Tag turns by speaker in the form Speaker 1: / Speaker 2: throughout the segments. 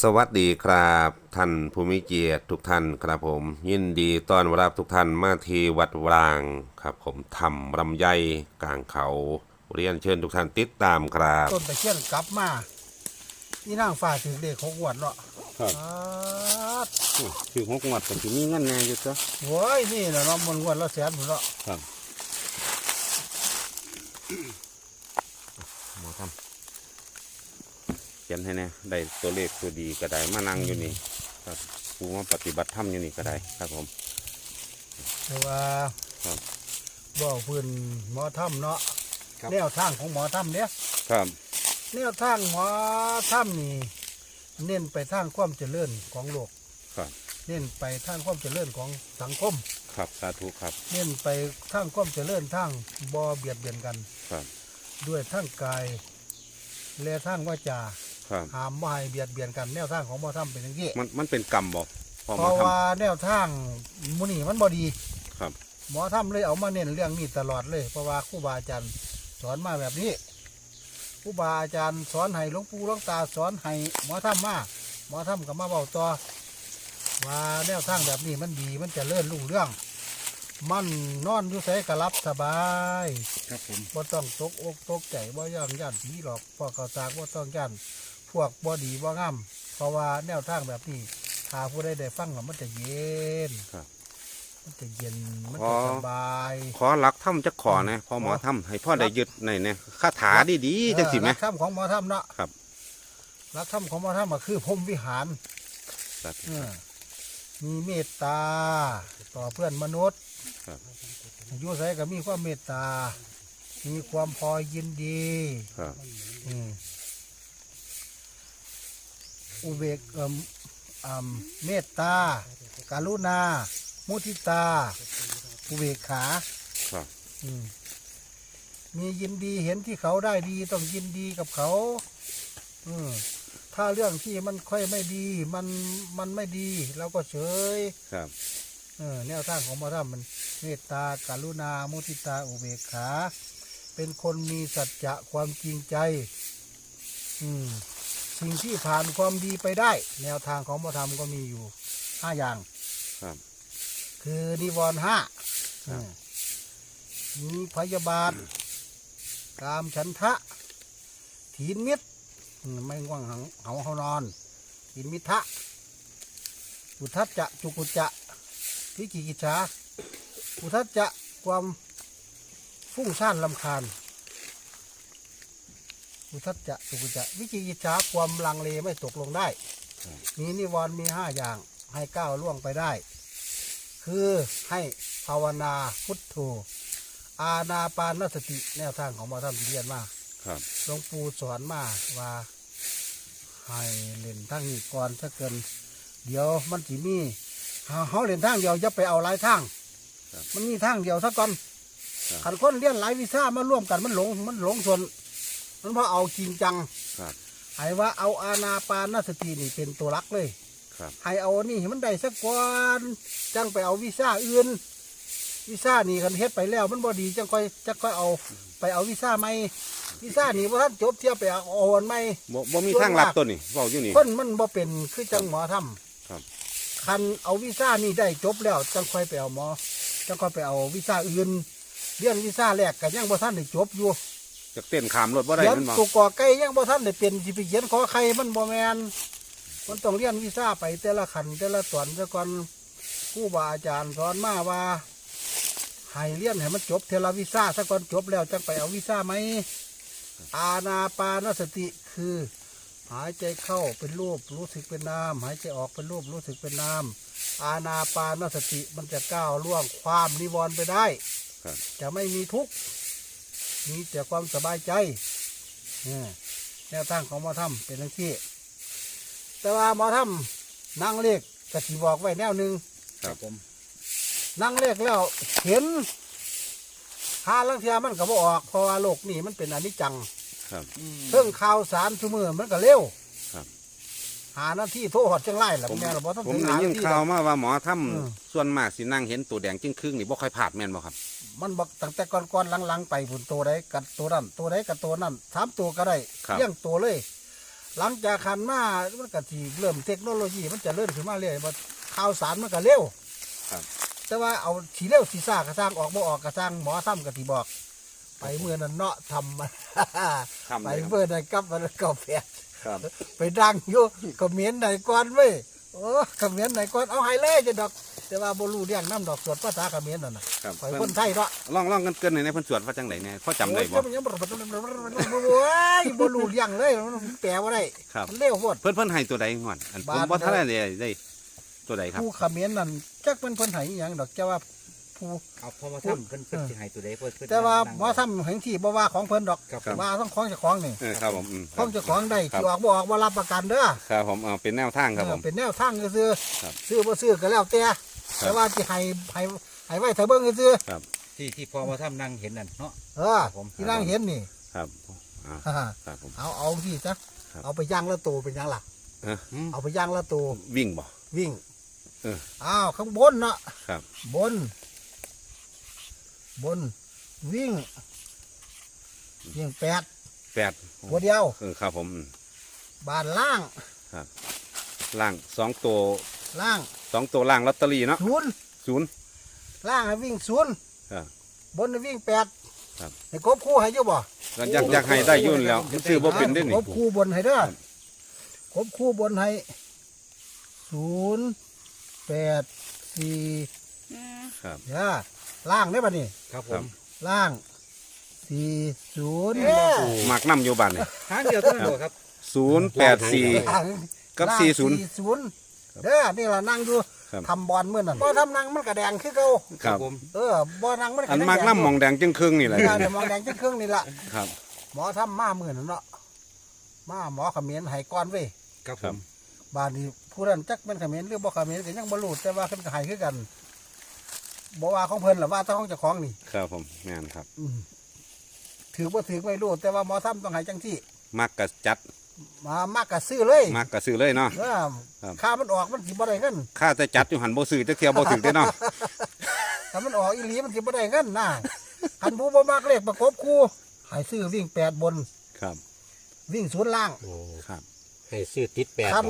Speaker 1: สวัสดีครับท่านภูมิเกียรติทุกท่านครับผม ยินดีต้อนรับทุกท่านมาที่วัดวรางครับ ผมทำลำไยกลางเขา เรียนเชิญทุกท่านติดตามครับ
Speaker 2: ต้นตะเคียนกลับมานี่นางฟ้าถึงเลขหกงวดเนาะ
Speaker 3: ครับ
Speaker 2: อ่า
Speaker 3: คือหกงวดก็สิมีเงินแน่อยู่จ้ะ
Speaker 2: โว้ยนี่แหละเนาะมันงวดละแสนหมดเนาะ
Speaker 3: ครับหมอทำเขียนให้แน่ได้ตัวเลขตัวดีก็ได้มานั่งอยู่นี่ครับผู้มาปฏิบัติธรรมอยู่นี่ก็ได้ครับผม
Speaker 2: แต่ว่า
Speaker 3: ครับ
Speaker 2: บอกเพื่อนหมอถ้ำเนาะ
Speaker 3: ครับ
Speaker 2: แนวทางของหมอถ้ำเนี่ย
Speaker 3: ครับ
Speaker 2: แนวทางหมอถ้ำนี่เน้นไปทางความเจริญของโลก
Speaker 3: ครับ
Speaker 2: เน้นไปทางความเจริญของสังคม
Speaker 3: ครับสาธุครับ
Speaker 2: เน้นไปทางความเจริญทางบ่เบียดเบียนกัน
Speaker 3: ครับ
Speaker 2: ด้วยทางกาย และทางวาจา
Speaker 3: ครับ
Speaker 2: ห้ามไม่ให้เบียดเบียนกันแนวทางของหมอถ้ำเป็นอย่างนี้
Speaker 3: มันมันเป็นกรรมบอกพอ
Speaker 2: เพ
Speaker 3: มา
Speaker 2: ราะ
Speaker 3: ท
Speaker 2: ว่าแนวทางมุนี่มันบอดี
Speaker 3: ครับ
Speaker 2: หมอทำเลยเอามาเน้นเรื่องนี้ตลอดเลยเพราะว่าครูบาอาจารย์สอนมาแบบนี้ครูบาอาจารย์สอนให้หลวงปู่หลวงตาสอนให้หมอทำมาหมอทำกับมาเบาต่อว่าแนวทางแบบนี้มันดีมันจะเลื่อนรุ่งเรื่อง มันนอนอยู่ใส่กระลับสบายำ
Speaker 3: ครับผม
Speaker 2: บ่ต้องตกอกตกใจบ่ย่านย่านผีหรอกพวกเขาตากบ่ต้องย่าน พวกบ่ดีบ่งามเพราะว่าแนวทางแบบนี้ถ้าผู้ใดได้ฟังแล้วมันจะเย็น
Speaker 3: ครับ
Speaker 2: มันจะเย็นมัน
Speaker 3: ขอ
Speaker 2: จะสบาย
Speaker 3: ขอหลักถ้ำจะขอนะพอหมอถ้ำให้พ่อได้ยึดในเนี่ยคาถาดีๆจังสิไหม
Speaker 2: เออรักธรรมของหมอธรรมเนาะ
Speaker 3: ครับ
Speaker 2: รักธรรมของหมอธรรมก็คือพรหมวิหาร
Speaker 3: สาธุ
Speaker 2: เออมีเมตตา ต่อเพื่อนมนุษย์
Speaker 3: ครับ
Speaker 2: อยู่ใส่ก็มีความเมตตา มีความพอยินดี
Speaker 3: ครับ
Speaker 2: อืมอุเบกเอ่มอ่าเมตตาการุณา มุทิตา อุเบกขา
Speaker 3: ครับ
Speaker 2: อืมมียินดีเห็นที่เขาได้ดีต้องยินดีกับเขา อืมถ้าเรื่องที่มันค่อยไม่ดี มันมันไม่ดีเราก็เฉย
Speaker 3: ครับ
Speaker 2: เออแนวทางของพระธรรมมันเมตตากรุณา มุทิตาอุเบกขา เป็นคนมีสัจจะความจริงใจ อืม สิ่งที่ผ่านความดีไปได้ แนวทางของพระธรรมก็มีอยู่ห้าอย่าง
Speaker 3: ครับ
Speaker 2: คือนิวรณ์ห้า
Speaker 3: ครับ
Speaker 2: อืมมีพยาบาท กามฉันทะ ถีนมิตรอืมไม่ง่วงหังเหาเขานอนถีนมิทะ อุทัจจะจุกุจจะพิจิกิจฉาอุทัจจะความฟุ้งซ่านลำคาญ อุทัจจะจุกุจจะวิจิกิจฉาความลังเลไม่ตกลงได้ มีนิวรณ์มีห้าอย่างให้ก้าวล่วงไปได้ คือให้ภาวนาพุทโธอาณาปานสติแนวทางของหมาทำที่เรียนมา
Speaker 3: ครับ
Speaker 2: หลวงปู่สอนมาว่าให้เล่นทางนี้ก่อนถ้าเกิน เดี๋ยวมันสิมีเฮาเฮาเล่นทางเดียวอย่าไปเอาหลายทาง
Speaker 3: ครับ
Speaker 2: มันมีทางเดียวซะก่อน
Speaker 3: ครับ
Speaker 2: ขันคนเรียนหลายวิชามาร่วมกันมันหลงมันหลงส่วน มันพอเอาจริงจัง
Speaker 3: ครับ
Speaker 2: ให้ว่าเอาอาณาปานสตินี่เป็นตัวหลักเลย
Speaker 3: ครับ
Speaker 2: ให้เอานี่ให้มันได้สักก่อนจังไปเอาวีซ่าอื่นวีซ่านี่กันเฮ็ดไปแล้ว มันบ่ดีจังค่อยจังค่อยเอาไปเอาวีซ่าใหม่วีซ่านี่บ่ทันจบเที่ยวไปเอาเอาอันใหม่
Speaker 3: บ่บ่มีทางลัดตัวนี่เว้าอยู่นี่
Speaker 2: คนมันบ่เป็นคือจังหมอทำ
Speaker 3: ครับ
Speaker 2: คันเอาวีซ่านี่ได้จบแล้วจังค่อยไปเอาหมอจังค่อยไปเอาวีซ่าอื่นเรียนวีซ่าแรกก็ยังบ่ทันได้จบอยู่
Speaker 3: จะเต้นขามรถบ่ได้
Speaker 2: เขียน
Speaker 3: แมันบ่
Speaker 2: ตัวกอไก่ยังบ่ทันได้เป็นสิไปเขียนขอไข่มันบ่แม่นมันต้องเรียนวีซ่าไปแต่ละขั้นแต่ละตอนซะก่อนครูบาอาจารย์สอนมาว่าให้เรียนให้มันจบเทละวีซ่าซะก่อนจบแล้วจังไปเอาวีซ่าไหมอาณาปานสติคือ หายใจเข้าเป็นรูปรู้สึกเป็นนามหายใจออกเป็นรูปรู้สึกเป็นนามอาณาปานสติมันจะก้าวล่วงความนิวรณ์ไปได้
Speaker 3: ครับ
Speaker 2: จะไม่มีทุกข์ มีแต่ความสบายใจเนี่ยแนวทางของหมอธรรมเป็นทั้งที่ แต่ว่าหมอธรรมนั่งเลขกสิบอกไว้แนวหนึ่ง
Speaker 3: ครับผม
Speaker 2: นั่งเลขแล้วเห็นหาลังเทียมันก็บออกเพราะว่าโลกนี่มันเป็นอนิจจัง
Speaker 3: ครับ
Speaker 2: เรื่องข่าวสารทุมือมันก็เร็ว
Speaker 3: ครับ
Speaker 2: หาหน้าที่โทรหอดจังไรล่ะ
Speaker 3: ผม
Speaker 2: แม่เราบอกต้อง
Speaker 3: ผม
Speaker 2: ถึง
Speaker 3: ได้
Speaker 2: หาห
Speaker 3: ยิน
Speaker 2: น้าที่
Speaker 3: ข่าว
Speaker 2: ดอก
Speaker 3: มาว่าหมอถ้
Speaker 2: อืมำ
Speaker 3: ส่วนมากสินั่งเห็นตัวแดงจึงครึ่งนี่บ่ค่อยผาดแม่นบ่ครับ
Speaker 2: มันบอกตั้งแต่ก่อนๆหลังๆไปผุนตัวใดกัดตัวนั้นตัวใดกัดตัวนั้นสามตัวก็ได้
Speaker 3: ครับ
Speaker 2: เลี้ยงตัวเลย หลังจากขันมามันก็สิเริ่มเทคโนโลยีมันจะเลื่อนขึ้นมาเรื่อยว่าข่าวสารมันก็เร็ว
Speaker 3: ครับ
Speaker 2: แต่ว่าเอาสีเร็วสีซ่ากระสร้างออกบ่ออกกระสร้างหมอทำกะทิบอก ไปเมื่อนั้นเนาะทำมา
Speaker 3: ทำ
Speaker 2: ไป
Speaker 3: เลยครับ
Speaker 2: เมื่อนั้นกลับมันก็แปด
Speaker 3: ครับ
Speaker 2: ไปดังอยู่ก็เหมียนไหนก่อนเว้ยโอ้เขมิ้นไหนก่อนเอาให้เลยจะดอก แต่ว่าบ่รู้เรียงน้ำดอกสวดภาษาเขมิ้นนั่นน่ะ
Speaker 3: ครับ
Speaker 2: ข่อยค
Speaker 3: เพิ่
Speaker 2: น
Speaker 3: น
Speaker 2: ไทยเนาะ
Speaker 3: ลองลองกันเกินหน่อยในเพิ่นสวดว่าจังไดเนี่ยพอจำได้บ่
Speaker 2: โอ้ยยังบ่โอ้ยบ่รู้เรียงเลยมันแปลว่าได้
Speaker 3: ครับ
Speaker 2: มันเร็วโพด
Speaker 3: เพิ่นเพิ่นให้ตัวใดงอนอันผม
Speaker 2: บาท
Speaker 3: บ่ทันได้ได้ตัวใดครับ
Speaker 2: ผู้เขมิ้นนั่นจักเป็นเพิ่นให้อิหยังดอกแต่ว่า ผู้
Speaker 4: เอาพอมาทำเพิ่นเพิ่นสิให้ตัวใดเพิ่นเพิ่น
Speaker 2: แต่ว่า
Speaker 4: นั่ง
Speaker 2: หมอทำแห่งที่บ่ว่าของเพิ่นดอก
Speaker 4: ครับ
Speaker 2: ว่าต้องของเจ้าของนี่
Speaker 3: เออครับผมอืมค
Speaker 2: ข
Speaker 3: รั
Speaker 2: อบงเจ้าของได้
Speaker 3: ครับ
Speaker 2: สิออกบ่ออกบ่รับประกันเด้อ
Speaker 3: ครับผมเอาเป็นแนวทางครับผม
Speaker 2: เออเป็นแนวทางซื่อ
Speaker 3: ครับ
Speaker 2: ๆซื้อบ่ซื้อก็แล้วแต่
Speaker 3: ครับ
Speaker 2: แต่ว่าสิให้ให้ให้ไว้ถ้าเบิ่งซื่อ
Speaker 4: ที่ที่พอมาทำนั่งเห็นนั่นเนาะ
Speaker 2: ๆเออ
Speaker 4: ครับผม
Speaker 2: ที่นั่งเห็นนี่
Speaker 3: ครับอ่า
Speaker 2: ฮ่า
Speaker 3: ครับผม
Speaker 2: เอาเอาที่จ้ะ
Speaker 3: ครับ
Speaker 2: เอาไปย่างละตัวเป็นหยังล่ะ
Speaker 3: เออ
Speaker 2: เอาไปย่างละตัว
Speaker 3: วิ่งบ่
Speaker 2: วิ่ง
Speaker 3: เออ
Speaker 2: อ้าวข้างบนเนาะ
Speaker 3: ครับ
Speaker 2: บน บนวิ่งวิ่งแปด
Speaker 3: แปด
Speaker 2: หัวเดียว
Speaker 3: เออครับผมอืม
Speaker 2: บานล่าง
Speaker 3: ล่างสองตัว
Speaker 2: ล่าง
Speaker 3: สองตัวล่างลอตเตอรี่เนาะ
Speaker 2: ศูนย์
Speaker 3: ศูนย์
Speaker 2: ล่างให้วิ่งศูนย์
Speaker 3: ครับ
Speaker 2: บนให้วิ่งแปด
Speaker 3: ครับ
Speaker 2: ให้ครบคู่ให้อยู่บ่
Speaker 3: ก็อยากอยากให้ได้อยุ่นนแล้วมันซื้อบ่เป็นได้อ
Speaker 2: ค
Speaker 3: นี่
Speaker 2: รบคู่บนให้เด้อครบคู่บนให้ศูนย์แปดสี่
Speaker 3: ครับ
Speaker 2: ย่าล่างได้ป่ะนี่
Speaker 4: ครับผ
Speaker 3: ครับ
Speaker 4: ม
Speaker 2: ล่างสี่ศูนย์
Speaker 3: มักน้ำอยู่บ้านนี่
Speaker 4: ทางเดียวเท่านั้นเด้อครับ
Speaker 3: ศูนย์แปดสี่กับ
Speaker 2: ล่าง
Speaker 3: สี่ศูนย์
Speaker 2: ศูนย์เด้อนี่ล่ะนั่งอยู่
Speaker 3: ครับ
Speaker 2: ทำบอลเมื่อนั้นบ่ทำนั่งมันกระแดงคือเก่า
Speaker 3: ครับ
Speaker 4: ผม
Speaker 2: เออบ่นั่งมัน
Speaker 3: อันมักน้ำหมองแดงจึงครึ่งนี่แหละ
Speaker 2: เออเดี๋ยวมองแดงจังเครื่องนี่ล่ะ
Speaker 3: ครับ
Speaker 2: หมอทำมามื่อนั้นเนาะมาหมอเขมิ้นให้ก่อนเว้ย
Speaker 4: ครับ
Speaker 3: ค
Speaker 4: ผ
Speaker 3: รับ
Speaker 4: ม
Speaker 2: บานนี้ผู้นั้นจักเป็นเขมิ้นหรือบ่เขมิ้นก็ยังบ่รู้แต่ว่าเพิ่นก็ให้คือกัน บ่ว่าของเพิ่นหรอว่าแต่ของเจ้าของนี่
Speaker 3: ครับผมแม่นครับ
Speaker 2: อืมถือบ่ถือไม่รู้ แต่ว่าหมอทำต้องให้จังที่
Speaker 3: มักกะจัด
Speaker 2: มามากกะซื้อเลย
Speaker 3: มักกะซื้อเลยเนาะ
Speaker 2: เออ
Speaker 3: ครับ
Speaker 2: ค่ามันออกมันสิบ่ได้เงิน
Speaker 3: ข้าแต่จัดอยู่หันบ่ซื้อจักเที่ยวบ่ถึงได้อเนาะ
Speaker 2: ถ้ามันออกอีหลีมันสิบ่ได้เงินนะคันผู้บ่มักเลขประกบคู่ให้ซื้อวิ่งแปดบน
Speaker 3: ครับ
Speaker 2: วิ่งศูนย์ล่าง
Speaker 3: ครับ
Speaker 4: ให้ซื้อติดแปด
Speaker 2: คัน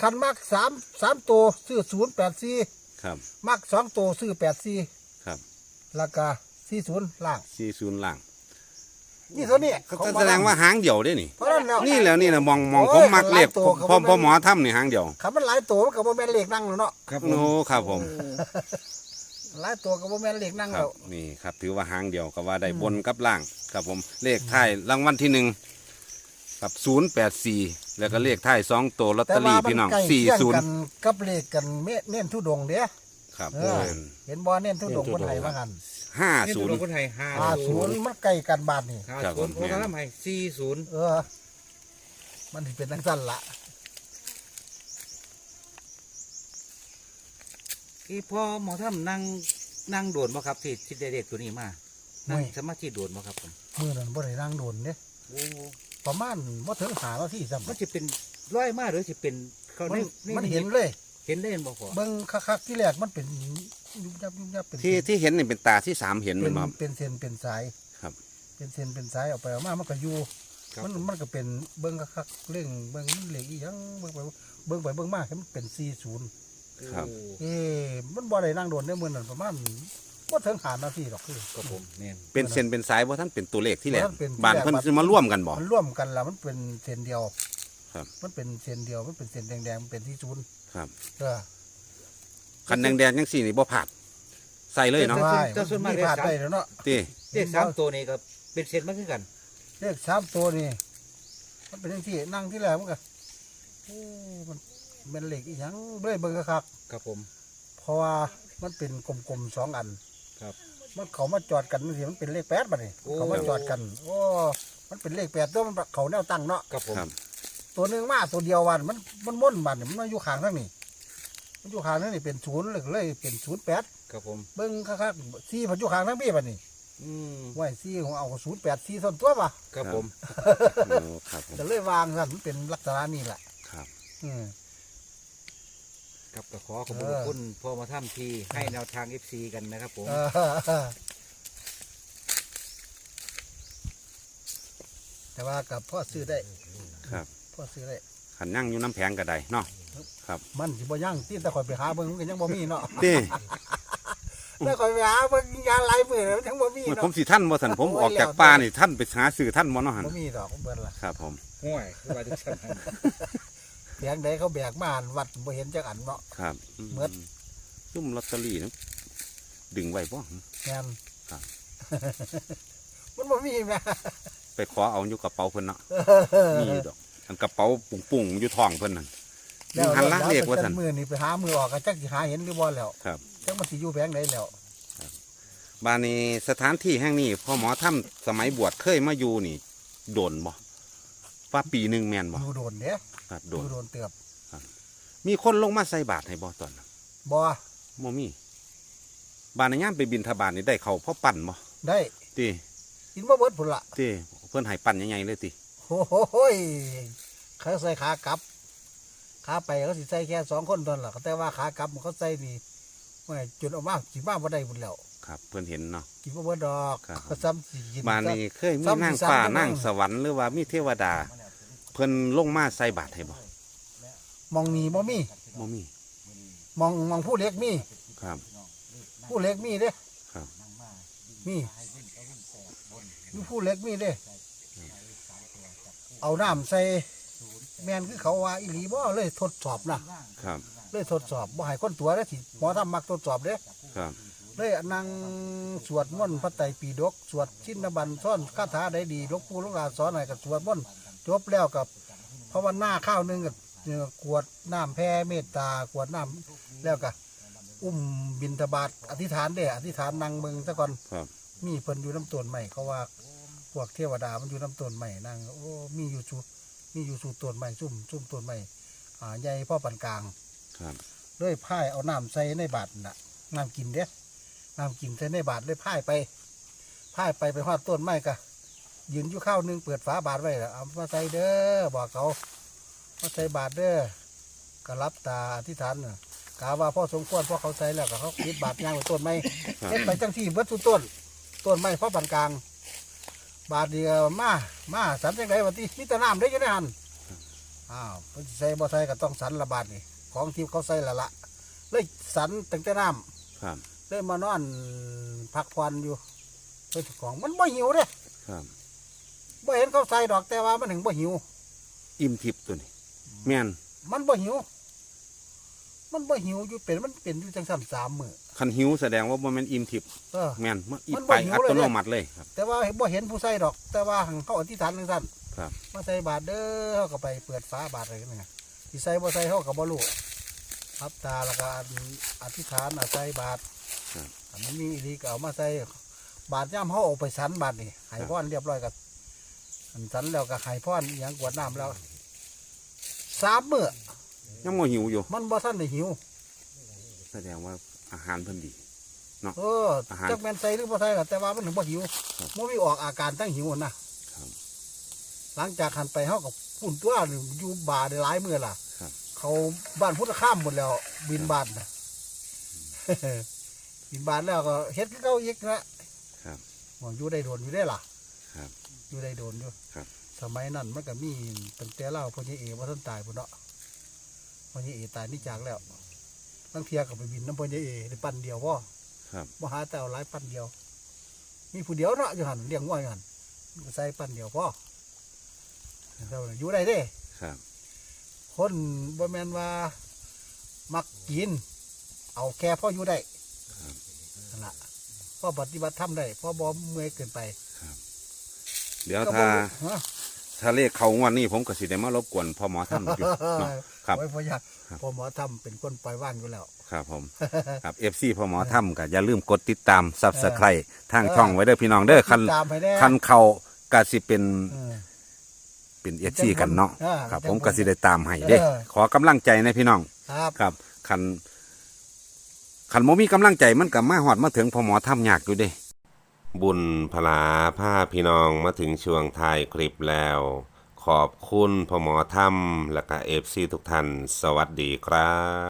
Speaker 2: คันมักสามสามตัวซื้อศูนย์แปดสี่
Speaker 3: ครับ
Speaker 2: มักสองตัวซื้อแปดสี่
Speaker 3: ครับ
Speaker 2: ราคาสี่ศูนย์ล่าง
Speaker 3: สี่ศูนย์ล่าง
Speaker 2: นี่เท่านี้
Speaker 3: ก็แสดงว่าหางเดียวเด้อนี่
Speaker 2: เพราะนั้นแล้ว
Speaker 3: นี่แหล้วนี่แหละมองมอง
Speaker 2: โอ้
Speaker 3: ผ
Speaker 2: ย
Speaker 3: มมักเลข
Speaker 2: หลายตัว
Speaker 3: พ่อ
Speaker 2: เขาบ่
Speaker 3: พ่อ
Speaker 2: แม่น
Speaker 3: หมอทำนี่หางเดียว
Speaker 2: คันมันหลายตัวมันก็บ่แม่นเลขนั่งแล้วเนาะ
Speaker 4: ครับผ
Speaker 3: โอ้
Speaker 4: ม
Speaker 3: ครับผม
Speaker 2: หลายตัวก็บ่แม่นเลขนั่ง
Speaker 3: ครั
Speaker 2: แล้
Speaker 3: บ
Speaker 2: ว
Speaker 3: นี่ครับ ถือว่าหางเดียวก็ว่าได้บนกับล่าง ครับผมเลขท้ายรางวัลที่หนึ่ง กับศูนย์แปดสี่แล้วก็เลขท้ายสองตัวลอตเต
Speaker 2: แต่
Speaker 3: อ
Speaker 2: ว่า
Speaker 3: รี่
Speaker 2: มัน
Speaker 3: พี่น้อง
Speaker 2: ใกล้
Speaker 3: สี่
Speaker 2: เคียง
Speaker 3: ศูนย์
Speaker 2: กันกับเลขกันเมเน้นทุดงค์เด้
Speaker 3: ครับ
Speaker 2: เออเห็นบ่เน้นทุดงค์คนไทยว่ากัน
Speaker 3: ห้า
Speaker 4: นี่
Speaker 3: ศู
Speaker 4: ตั
Speaker 3: น
Speaker 4: ว
Speaker 3: ย์
Speaker 4: คนไทยห้า
Speaker 2: ห้าศูนย์มันใกล้กันบาทนี่
Speaker 4: ห้า
Speaker 3: ครับ
Speaker 4: ศูนย์
Speaker 3: ผม
Speaker 4: พอมาทำให้สี่ศูนย์
Speaker 2: เออ มันสิเป็นทั้งสั้นละ
Speaker 4: อีพอหมอทำนั่งนั่งโดดบ่ครับที่ที่ได้เด็กตัวนี้มานั่งสมาธิโดดบ่ครับผม
Speaker 2: มือนั้นบ่ได้นั่งโดนเด้
Speaker 4: โอ้
Speaker 2: ประมาณบ่ถึงหานาทีซ้ำ
Speaker 4: มันจะเป็นร้อยมากหรือจะเป็นเขา
Speaker 2: มัน
Speaker 4: ใน
Speaker 2: มันเห็นเลย
Speaker 4: เห็นได้บ่พอ
Speaker 2: เบิ่งคักๆที่แรกมันเป็นยุบยับยุบยับเป็น
Speaker 3: ที่ที่เห็นนี่เป็นตาที่สามเห็น
Speaker 2: เป็
Speaker 3: มันนครับ
Speaker 2: เป็นเส้นเป็นสาย
Speaker 3: ครับ
Speaker 2: เป็นเส้นเป็นสายออกไปออกมามันก็อยู่
Speaker 4: ครับ
Speaker 2: มันมันก็เป็นเบิ่งคักๆเร่งเบิ่งเลขอีหยังเบิ่งไปเบิ่งไปเบิ่งมาให้มันเป็น40
Speaker 3: ครับ
Speaker 4: โอ้
Speaker 2: เอ๊ะมันบ่ได้นั่งโดนได้มื้อนั้นประมาณ บ่ถึงหานาทีหรอกคือ
Speaker 4: ครับผมแม่น
Speaker 3: เป็นเส้นเป็นสายเพราะท่านเป็นตัวเลขที่แหล
Speaker 2: มันเป็น
Speaker 3: บาน
Speaker 2: ที่แรก
Speaker 3: เพิ่นจะมาร่วมกันบ่
Speaker 2: มันร่วมกันแล้วมันเป็นเส้นเดียว
Speaker 3: ครับ
Speaker 2: มันเป็นเส้นเดียวมันเป็นเส้นแดงๆมันเป็นที่ศูนย์
Speaker 3: ครับ
Speaker 2: เออ
Speaker 3: คันแดงๆจังสี่นี่บ่ผาดใส่เลยเนาะ
Speaker 2: ใช่
Speaker 4: แต่ส่วนมาก
Speaker 2: มีพลาดได้แล้วเนาะ
Speaker 3: ตี
Speaker 4: เลขสามตัวนี้ก็เป็นเซนมากขึ้นกัน
Speaker 2: เลขสามตัวนี่มันเป็นที่นั่งที่แรกมันก็เอ๊ะมันเป็นเหล็กอีหยังเบ้ยเบิ่งคัก
Speaker 4: ครับผม
Speaker 2: ๆเพราะว่ามันเป็นกลมๆสองอัน
Speaker 4: ครับ
Speaker 2: มันเขามาจอดกันสิมันเป็นเลขแปดบัดนี่
Speaker 4: โอ้
Speaker 2: เขามาจอดกันโอ้มันเป็นเลขแปดตัวมันเขาแนวตั้งเนาะ
Speaker 4: ครับผม
Speaker 3: ครับ
Speaker 2: ตัวหนึ่งมาตัวเดียววันมันมันม่นบัดนี่มันมาอยู่ข้างทั้งนี้มันอยู่ข้างทั้งนี้เป็นศูนย์เลยเลยเป็นศูนย์แปด
Speaker 4: ครับผม
Speaker 2: เบิ้งคักๆซี่พันอยู่ข้างทั้งพี่บัดนี่
Speaker 4: อืม
Speaker 2: ไว้ซี่ของเอาศูนย์แปดซี่ส่วนตัวป่ะ
Speaker 4: ครับผม
Speaker 3: โอ้ครับผม
Speaker 2: จะเลยวางสั่นมันเป็นลักษณะนี้แหละ
Speaker 3: ครับ
Speaker 2: อืม
Speaker 4: ครับก็ขอขอบคุณคุณพ่อมาทำทีให้แนวทาง FC กันนะครับผม
Speaker 2: เออแต่ว่ากับพ่อซื้อได้
Speaker 3: ครับ
Speaker 2: พพอซื้อได้
Speaker 3: ขันยั่งอยู่น้ำแพงก็ได้เนาะ
Speaker 2: มันสิบ่ยั่งที่แต่ข่อยไปหาเบิ่งมันก็ยังบ่มีเนาะ
Speaker 3: เต้
Speaker 2: แต่ข่อยไปหาเบิ่งยาหลายมื้อแล้วยังบ่มี
Speaker 3: เหมือนผ
Speaker 2: เนาะ
Speaker 3: มสิท่านบ่สันผม
Speaker 2: โอ้ย
Speaker 3: ออกจาก
Speaker 2: แล้ว
Speaker 3: ป่านี่ท่านไปหาซื้อท่านบ่เนาะหัน
Speaker 2: บ่มีดอกเบิ่นล่ะ
Speaker 3: ครับ ผม
Speaker 4: ห่วยคือว่าจังซั่น
Speaker 2: แผงใดเขาแบกมาอันวัดบ่เห็นจักอันเนาะ
Speaker 3: ครับ
Speaker 2: เมิด
Speaker 3: ซุ่มลอตเตอรี่นะดึงไว้บ่
Speaker 2: แม่น
Speaker 3: ครับ
Speaker 2: มันบ่มีแม่
Speaker 3: ไปขอเอาอยู่กระเป๋าเพิ่นเนาะมีดอกอันกระเป๋าปุ่งๆอยู่ท้องเพิ่นนั่นยิงหันละเลขว่าสัน
Speaker 2: มือนี่ไปหามือออกก็จักสิหาเห็นหรือบ่แล้ว
Speaker 3: ครับ
Speaker 2: จักมันสิอยู่แผงใดแล้ว
Speaker 3: บานี้สถานที่แห่งนี้พ่อหมอถ้ำสมัยบวชเคยมาอยู่นี่ โดนบ่ ว่าปีหนึ่งแมนบ่
Speaker 2: อยู่โดนเด้
Speaker 3: ครับ
Speaker 2: อ
Speaker 3: โดน
Speaker 2: ยู่โดนเตือบ
Speaker 3: มีคนลงมาใส่บาตรให้บ่ตอนนั้น
Speaker 2: บ่
Speaker 3: บ่มี บานในย่ามไปบินทบาทนี่ได้เขาพ่อปั่นบ่
Speaker 2: ได้
Speaker 3: ติ
Speaker 2: กินบ่เบิดพุ่นละ
Speaker 3: ติเพิ่นให้ปั่นใหญ่ๆเลยติ
Speaker 2: โอ้โหยเขาใส่ขากลับ ขาไปเขาสิใส่แค่สองคนเท่านั้นล่ะแต่ว่าขากลับมันเขาใส่นี่ ไม่จุดออกมาสิมาบ่ได้พุ่นแล้ว
Speaker 3: ครับ เพิ่นเห็นเนาะ
Speaker 2: กินบ่เบิดดอก
Speaker 3: ครับ
Speaker 2: ก็ซ้ำสิกิน
Speaker 3: บานนี้เคยมี
Speaker 2: ซ้ำ
Speaker 3: นาง
Speaker 2: ซ้ำ
Speaker 3: ฟ้า
Speaker 2: ซ้ำ
Speaker 3: นางสวรรค์หรือว่ามีเทวดา เพิ่นลงมาใส่บาตรให้บ่
Speaker 2: มองนี่บ่มี
Speaker 3: บ่มี
Speaker 2: มองมองผู้เล็กมี
Speaker 3: ครับ
Speaker 2: ผู้เล็กมีเด้
Speaker 3: ครับ
Speaker 2: มีมีผู้เล็กมีเด้เอาน้ำใส่แมนคือเขาว่าอีหลีบ่เลยทดสอบนะครับ เลยทดสอบบ่ให้คนตัวได้สิหมอทำมักทดสอบเด้
Speaker 3: ครับ
Speaker 2: เลยนั่งสวดมนต์พระไตรปิฎกสวดชินบัญซ่อนคาถาได้ดีหลวงปู่หลวงตาสอนให้กับสวดมนต์จบแล้วกับภาวนาข้าวหนึงกับเอ่อกวดน้ำแผ่เมตตากวดน้ำแล้วก็อุ้มบินทบาทอธิษฐานเด้อธิษฐานนั่งเมืองซะก่อน
Speaker 3: ครับ
Speaker 2: มีเพิ่นอยู่น้ำต้นใหม่เขาว่าพวกเทวดามันอยู่น้ำต้นใหม่นั่งโอ้มีอยู่สูมีอยู่สูต้นใหม่ซุ่มซุ่มต้นใหม่อ่าใหญ่พ่อปานกลาง
Speaker 3: ครับ
Speaker 2: เลยพายเอาน้ำใส่ในบาตรน่ะน้ำกินเด้น้ำกินใส่ในบาตรเลยพายไปพายไปไปหอดต้นไม้กะยืนอยู่ข้าวหนึงเปิดฝาบาตรไว้ล่ะเอามาใส่เด้อบอกเขามาใส่บาตรเด้อก็รับตาอธิษฐานน่ะกาว่าพ่อสมควรพ่อเขาใส่แล้วก็เขาปิดบาตรย่างไว้ต้นไม้
Speaker 3: ครับ
Speaker 2: เฮ็ดไปจังที่เบิดทุกต้น ต้นไม้พ่อปานกลาง บาทเดียวมามาสันจังไดวันที่มีแต่น้ำได้ออยู่ในหันอ้าวเพิ่นสิใส่บ่ใส่ก็ต้องสันละบาทนี่ ของที่เขาใส่ละละเลยสันตั้งแต่น้
Speaker 3: ครับำ
Speaker 2: เลยมานอนพักผ่อนอยู่เพิ่นของมันบ่หิวเด้
Speaker 3: ครับ
Speaker 2: บ่เห็นเขาใส่ดอกแต่ว่ามันถึงบ่หิว
Speaker 3: อิ่มทิพย์ตัวนี้ แม่น
Speaker 2: มันบ่หิว มันบ่หิวอยู่เป็นมันเป็นอยู่จังซั่นสามมื้อ
Speaker 3: คันหิวแสดงว่าบ่แม่นอิ่มทิพย์
Speaker 2: เออ
Speaker 3: แม่นมันอิ่
Speaker 2: มั
Speaker 3: ม
Speaker 2: นบ่
Speaker 3: ไป
Speaker 2: หิว
Speaker 3: อั
Speaker 2: เลย
Speaker 3: ต
Speaker 2: เนี่
Speaker 3: โน
Speaker 2: ย
Speaker 3: มัติเลยครับ
Speaker 2: แต่ว่าบ่เห็นผู้ใส่ดอก แต่ว่าหังเขาอธิษฐานจังซั่น
Speaker 3: ครับ
Speaker 2: มาใส่บาทเด้อเขาก็ไปเปิดฟ้าบาทอะไรกันนะ ที่ใส่บ่ใส่เขาก็บ่รู้รับตาแล้วก็อธิษฐานอาศัยบาท
Speaker 3: ครับ
Speaker 2: อันมันมีอีหลีก็เอามาใส่บาทย่ำเขาเอาไปสันบาทนี่ใหายพรเรียบร้อยกับอันสันแล้วก็ใหายพรอหย่างกวดน้ำแล้วสามมื้อ
Speaker 3: ยังบ่หิวอยู่
Speaker 2: มันบ่ทันได้หิว
Speaker 3: แสดงว่าอาหารเพิ่นดี
Speaker 2: เออ
Speaker 3: อาหาร
Speaker 2: จักแม่นใส่หรือบ่ใส่ก็แต่ว่ามันถึงบ่หิว
Speaker 3: ครับ
Speaker 2: มันมีออกอาการตั้งหิวนะครับหลังจากหันไปเขากับ ปุ่นตัวอยู่บาได้หลายมื้อล่ะ
Speaker 3: ครับ
Speaker 2: เขาบ้านพุทธข้ามหมดแล้ว บินบานนะบินบานแล้วก็เฮ็ดคือเก่าอีกนะครับบอกอยู่ได้โดนอยู่ได้ล่ะ
Speaker 3: ครับ
Speaker 2: อยู่ได้โดนอยู่
Speaker 3: ครับ
Speaker 2: สมัยนั้นมันก็มีตั้งแต่เล่าพ่อใหญ่เอว่าท่านตายพุ่นเนาะพ่อใหญ่เอตายนี่จากแล้วตั้งเทียก็ไปบินน้ำพ่อใหญ่เอได้ปั้นเดียวพ่อ
Speaker 3: ครับ
Speaker 2: บ่หาแต่เอาหลายปั้นเดียว มีผู้เดียวเนาะอยู่หันเลี้ยงง่อยอยู่หันก็ใส่ปั้นเดียวพ่อ เท่านั้นอยู่ได้เด้
Speaker 3: ครับ
Speaker 2: คนบ่แม่นว่า มักกิน เอาแค่พ่ออยู่ได้นั่นละพ่อปฏิบัติทำได้พ่อบ่เมื่อยเกินไป
Speaker 3: เดี๋ยว
Speaker 2: ก็
Speaker 3: ถ้า
Speaker 2: บ่ฮะ
Speaker 3: ถ้าเลขเขางวดนี้ผมก็สิได้มารบกวนพ่อหมอท่านอยู่เนาะครับ
Speaker 2: โอ้ยพ่ออยาก
Speaker 3: ครับ
Speaker 2: พ่อหมอทำเป็นคนปล่อยว่างอยู่แล้ว
Speaker 3: ครับผม ครับ FC พ่อหมอถ้ำก็อย่าลืมกดติดตาม Subscribe ทางช่องไว้เด้อพี่น้องเด้อคัน
Speaker 2: ติดตามให้แน่
Speaker 3: คันเขาก็สิเป็น
Speaker 2: เออ
Speaker 3: เป็น FC กันเนาะ
Speaker 2: อ่า
Speaker 3: ครับ
Speaker 2: จัง
Speaker 3: ผมก็สิได้ตามให้เด้
Speaker 2: เออ
Speaker 3: ขอกำลังใจนะพี่น้อง
Speaker 2: ครับ
Speaker 3: ครับคันคันโมมีกำลังใจมันกับมาหอดมาถึงพอหมอทำยากอยู่เด้
Speaker 1: บุญพลาผ้าพี่น้องมาถึงช่วงท้ายคลิปแล้ว ขอบคุณพ่อหมอถ้ำและก็เอฟซีทุกท่าน สวัสดีครับ